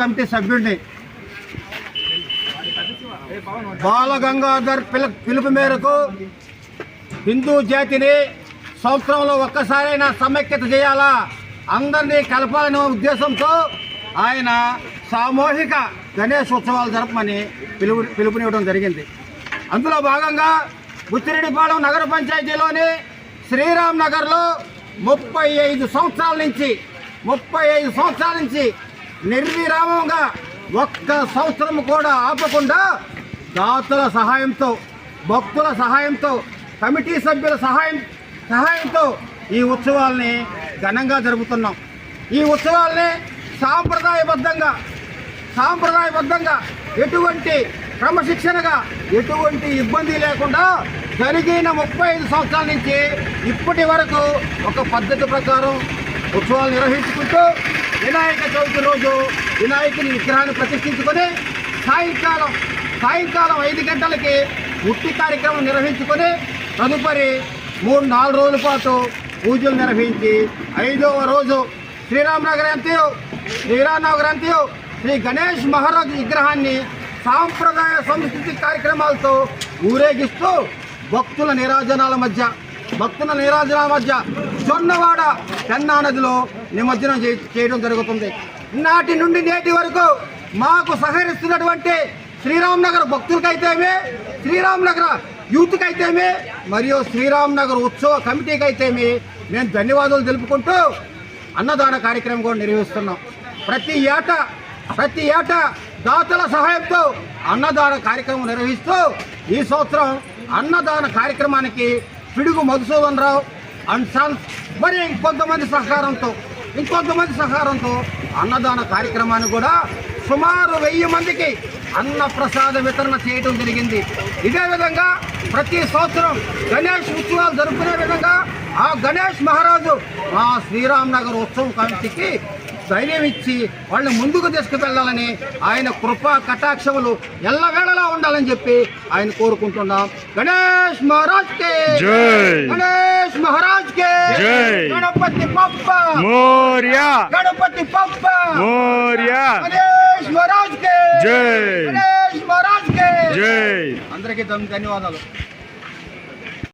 Committee సభ్యుడిని Balgangadhar పిల పిలుపు మేరకు హిందూ జాతిని సంవత్సరంలో ఒక్కసారైనా సమైక్యత చేయాలా? అందరినీ కలపాలనే ఉద్దేశంతో ఆయన సామూహిక గణేష్ ఉత్సవాలు జరపమని పిలుపు పిలుపునివ్వడం జరిగింది. అందులో భాగంగా బుచ్చిరెడ్డిపాలెం నగర పంచాయతీలోని శ్రీరామ్ నగర్లో ముప్పై ఐదు సంవత్సరాల నుంచి ముప్పై ఐదు సంవత్సరాల నుంచి నిర్విరామంగా ఒక్క సంవత్సరం కూడా ఆపకుండా దాతల సహాయంతో భక్తుల సహాయంతో కమిటీ సభ్యుల సహాయం సహాయంతో ఈ ఉత్సవాల్ని ఘనంగా జరుపుతున్నాం. ఈ ఉత్సవాల్ని సాంప్రదాయబద్ధంగా సాంప్రదాయబద్ధంగా ఎటువంటి క్రమశిక్షణగా ఎటువంటి ఇబ్బంది లేకుండా జరిగిన ముప్పై ఐదు సంవత్సరాల నుంచి ఇప్పటి వరకు ఒక పద్ధతి ప్రకారం ఉత్సవాలు నిర్వహించుకుంటూ వినాయక చవితి రోజు వినాయకుని విగ్రహాన్ని ప్రతిష్ఠించుకొని సాయంకాలం సాయంకాలం ఐదు గంటలకి ఉట్టి కార్యక్రమం నిర్వహించుకొని తదుపరి మూడు నాలుగు రోజుల పాటు పూజలు నిర్వహించి ఐదవ రోజు శ్రీరామనగర్ అంతయు శ్రీరామనగర్ అంతయు శ్రీ గణేష్ మహారాజ్ విగ్రహాన్ని సాంప్రదాయ సంస్కృతి కార్యక్రమాలతో ఊరేగిస్తూ భక్తుల నిరాజనాల మధ్య భక్తుల నీరాజన మధ్య జొన్నవాడ పెన్నా నదిలో నిమజ్జనం చే- చేయడం జరుగుతుంది. నాటి నుండి నేటి వరకు మాకు సహకరిస్తున్నటువంటి శ్రీరామ్ నగర్ భక్తులకైతేమే శ్రీరామ్ నగర్ యూత్కైతేమే మరియు శ్రీరామ్ నగర్ ఉత్సవ కమిటీకి అయితేమే మేము ధన్యవాదాలు తెలుపుకుంటూ అన్నదాన కార్యక్రమం కూడా నిర్వహిస్తున్నాం. ప్రతి ఏటా ప్రతి ఏటా దాతల సహాయంతో అన్నదాన కార్యక్రమం నిర్వహిస్తూ ఈ సంవత్సరం అన్నదాన కార్యక్రమానికి పిడుగు మధుసూదన్ రావు అండ్ సన్స్ మరి ఇంకొంతమంది సహకారంతో ఇంకొంతమంది సహకారంతో అన్నదాన కార్యక్రమాన్ని కూడా సుమారు వెయ్యి మందికి అన్న ప్రసాద వితరణ చేయడం జరిగింది. ఇదే విధంగా ప్రతి సంవత్సరం గణేష్ ఉత్సవాలు జరుపుకునే విధంగా ఆ గణేష్ మహారాజు మా శ్రీరామ్ నగర్ ఉత్సవం కమిటీకి ధైర్యం ఇచ్చి వాళ్ళని ముందుకు తీసుకువెళ్ళాలని ఆయన కృపా కటాక్షములు ఎల్లవేళలా ఉండాలని చెప్పి ఆయన కోరుకుంటున్నాం. గణేష్ మహారాజ్ కే. గణేష్ మహారాజ్ కే. గణపతి పప్ప! మోర్యా! గణపతి పప్ప! మోర్యా! గణేష్ మహారాజ్ కే జై. గణేష్ మహారాజ్ కే జై! అందరికీ ధన్యవాదాలు.